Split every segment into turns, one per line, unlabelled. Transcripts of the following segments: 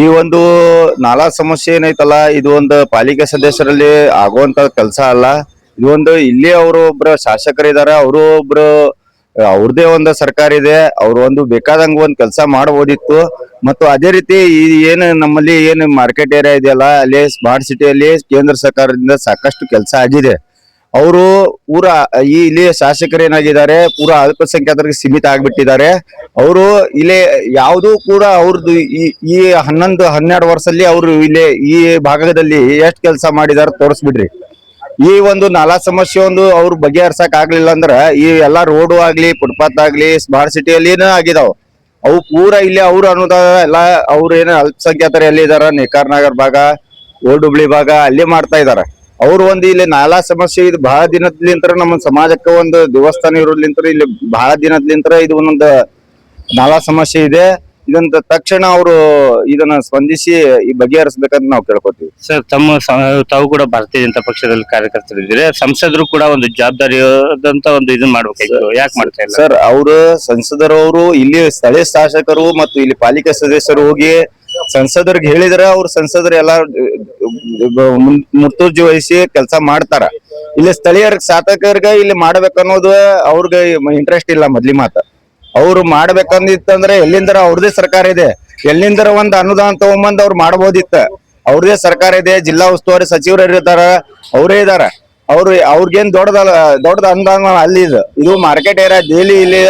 ಈ ಒಂದು ನಾಲಾ ಸಮಸ್ಯೆ ಏನೈತಲ್ಲ, ಇದು ಒಂದು ಪಾಲಿಕೆ ಸದಸ್ಯರಲ್ಲಿ ಆಗುವಂತ ಕೆಲಸ ಅಲ್ಲ. ಇದು ಒಂದು ಇಲ್ಲಿ ಅವರು ಒಬ್ರು ಶಾಸಕರಿದ್ದಾರೆ ಅವರು ಒಬ್ರು, ಅವ್ರದೇ ಒಂದು ಸರ್ಕಾರ ಇದೆ, ಅವ್ರು ಒಂದು ಬೇಕಾದಂಗ ಒಂದ್ ಕೆಲಸ ಮಾಡಬಹುದಿತ್ತು ಮತ್ತು ಅದೇ ರೀತಿ ಈ ಏನು ನಮ್ಮಲ್ಲಿ ಏನು ಮಾರ್ಕೆಟ್ ಏರಿಯಾ ಇದೆಯಲ್ಲ, ಅಲ್ಲಿ ಸ್ಮಾರ್ಟ್ ಸಿಟಿಯಲ್ಲಿ ಕೇಂದ್ರ ಸರ್ಕಾರದಿಂದ ಸಾಕಷ್ಟು ಕೆಲಸ ಆಗಿದೆ. ಅವರು ಊರ ಈ ಇಲ್ಲಿ ಶಾಸಕರು ಏನಾಗಿದ್ದಾರೆ ಪೂರ ಅಲ್ಪಸಂಖ್ಯಾತರಿಗೆ ಸೀಮಿತ ಆಗ್ಬಿಟ್ಟಿದ್ದಾರೆ. ಅವರು ಇಲ್ಲಿ ಯಾವುದು ಕೂಡ ಅವ್ರದ್ದು ಈ ಈ ಹನ್ನೊಂದು, ಹನ್ನೆರಡು ವರ್ಷದಲ್ಲಿ ಅವರು ಇಲ್ಲಿ ಈ ಭಾಗದಲ್ಲಿ ಎಷ್ಟು ಕೆಲಸ ಮಾಡಿದಾರೆ ತೋರಿಸ್ಬಿಡ್ರಿ. ಈ ಒಂದು ನಾಲಾ ಸಮಸ್ಯೆ ಒಂದು ಅವ್ರು ಬಗೆಹರ್ಸಕ್ ಆಗ್ಲಿಲ್ಲ ಅಂದ್ರ ಈ ಎಲ್ಲಾ ರೋಡು ಆಗ್ಲಿ ಫುಟ್ಪಾತ್ ಆಗ್ಲಿ ಸ್ಮಾರ್ಟ್ ಸಿಟಿಯಲ್ಲಿ ಆಗಿದಾವ್. ಅವು ಪೂರ ಇಲ್ಲಿ ಅವ್ರು ಅನ್ನೋದ ಎಲ್ಲ ಅವ್ರು ಏನ ಅಲ್ಪಸಂಖ್ಯಾತರು ಎಲ್ಲಿ ಇದಾರ ನೇಕಾರ್ ನಗರ್ ಭಾಗ ಓಲ್ಡ್ ಹುಬ್ಳಿ ಭಾಗ, ಅಲ್ಲಿ ಮಾಡ್ತಾ ಇದಾರ. ಅವ್ರು ಒಂದ್ ಇಲ್ಲಿ ನಾಲಾ ಸಮಸ್ಯೆ ಇದು ಬಹಳ ದಿನದ್ಲಿಂತ್ರ ನಮ್ಮ ಸಮಾಜಕ್ಕೆ ಒಂದು ದೇವಸ್ಥಾನ ಇರೋದ್ಲಿಂತ್ರ ಇಲ್ಲಿ ಬಹಳ ದಿನದ್ಲಿಂತ್ರ ಇದು ಒಂದೊಂದು ನಾಲಾ ಸಮಸ್ಯೆ ಇದೆ. ಇದನ್ನ ತಕ್ಷಣ ಅವರು ಇದನ್ನ ಸ್ಪಂದಿಸಿ ಈ ಬಗೆಹರಿಸಬೇಕಂತ ನಾವು ಕೇಳ್ಕೊತೀವಿ.
ಸರ್ ತಮ್ಮ ಸ- ತಾವು ಕೂಡ ಭಾರತೀಯ ಜನತಾ ಪಕ್ಷದಲ್ಲಿ ಕಾರ್ಯಕರ್ತರಿದ್ದೀರಿ ಸಂಸದರು ಕೂಡ ಒಂದು ಜವಾಬ್ದಾರಿಯಾದಂತ ಒಂದು ಇದನ್ನ ಮಾಡ್ಬೇಕಾಗಿತ್ತು ಯಾಕೆ ಮಾಡ್ತಾ ಇಲ್ಲ?
ಸರ್ ಅವರು ಸಂಸದರವರು ಇಲ್ಲಿ ಸ್ಥಳೀಯ ಶಾಸಕರು ಮತ್ತು ಇಲ್ಲಿ ಪಾಲಿಕೆ ಸದಸ್ಯರು ಹೋಗಿ ಸಂಸದರಿಗೆ ಹೇಳಿದ್ರೆ ಅವ್ರು ಸಂಸದರು ಎಲ್ಲ ಮುರ್ತುರ್ಜಿ ವಹಿಸಿ ಕೆಲಸ ಮಾಡ್ತಾರ. ಇಲ್ಲಿ ಸ್ಥಳೀಯರ ಶಾಸಕರಿಗೆ ಇಲ್ಲಿ ಮಾಡ್ಬೇಕನ್ನೋದು ಅವ್ರಿಗೆ ಇಂಟ್ರೆಸ್ಟ್ ಇಲ್ಲ ಮೊದ್ಲಿ ಮಾತ ಅವ್ರು ಮಾಡ್ಬೇಕಂದಿತ್ತಂದ್ರೆ ಎಲ್ಲಿಂದರ ಅವ್ರದೇ ಸರ್ಕಾರ ಇದೆ. ಎಲ್ಲಿಂದರ ಒಂದ್ ಅನುದಾನ ತಗೊಂಬಂದ್ ಅವ್ರು ಮಾಡ್ಬೋದಿತ್ತ. ಅವ್ರದೇ ಸರ್ಕಾರ ಇದೆ, ಜಿಲ್ಲಾ ಉಸ್ತುವಾರಿ ಸಚಿವರು ಇರ್ತಾರ, ಅವರೇ ಇದಾರ. ಅವ್ರು ಅವ್ರಿಗೇನ್ ದೊಡ್ಡದಲ್ಲ ದೊಡ್ಡದ ಅನುದಾನ ಅಲ್ಲಿ ಇದು. ಇದು ಮಾರ್ಕೆಟ್ ಏರಿಯಾ ಡೈಲಿ ಇಲ್ಲಿ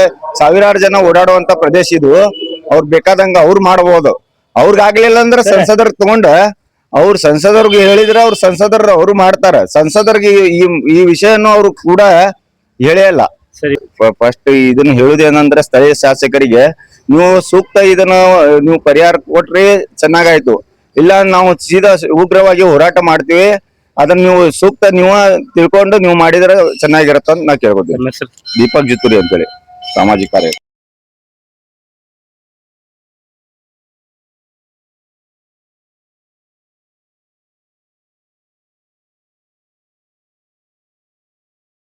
ಸಾವಿರಾರು ಜನ ಓಡಾಡುವಂತ ಪ್ರದೇಶ ಇದು. ಅವ್ರು ಬೇಕಾದಂಗ ಅವ್ರು ಮಾಡಬಹುದು ಅವ್ರಿಗಾಗ್ಲಿಲ್ಲ ಅಂದ್ರೆ ಸಂಸದರು ತಗೊಂಡ ಅವ್ರ ಸಂಸದರ್ಗೆ ಹೇಳಿದ್ರೆ ಅವ್ರು ಸಂಸದರು ಅವರು ಮಾಡ್ತಾರ. ಸಂಸದರ್ಗೆ ಈ- ಈ ವಿಷಯನು ಅವ್ರು ಕೂಡ ಹೇಳೇ ಇಲ್ಲ
ಸರಿ
ಫಸ್ಟ್ ಇದನ್ನ ಹೇಳುದೇನಂದ್ರೆ ಸ್ಥಳೀಯ ಶಾಸಕರಿಗೆ ನೀವು ಸೂಕ್ತ ಇದನ್ನ ನೀವು ಪರಿಹಾರ ಕೊಟ್ರಿ ಚೆನ್ನಾಗಾಯ್ತು. ಇಲ್ಲ ನಾವು ಸೀದಾ ಉಗ್ರವಾಗಿ ಹೋರಾಟ ಮಾಡ್ತೀವಿ ಅದನ್ನ ನೀವು ಸೂಕ್ತ ನೀವು ತಿಳ್ಕೊಂಡು ನೀವು ಮಾಡಿದ್ರೆ ಚೆನ್ನಾಗಿರತ್ತ ಅಂತ ನಾ ಕೇಳ್ಕೊತೀನಿ ದೀಪಕ್ ಜಿತುರಿ ಅಂತೇಳಿ ಸಾಮಾಜಿಕ ಕಾರ್ಯ.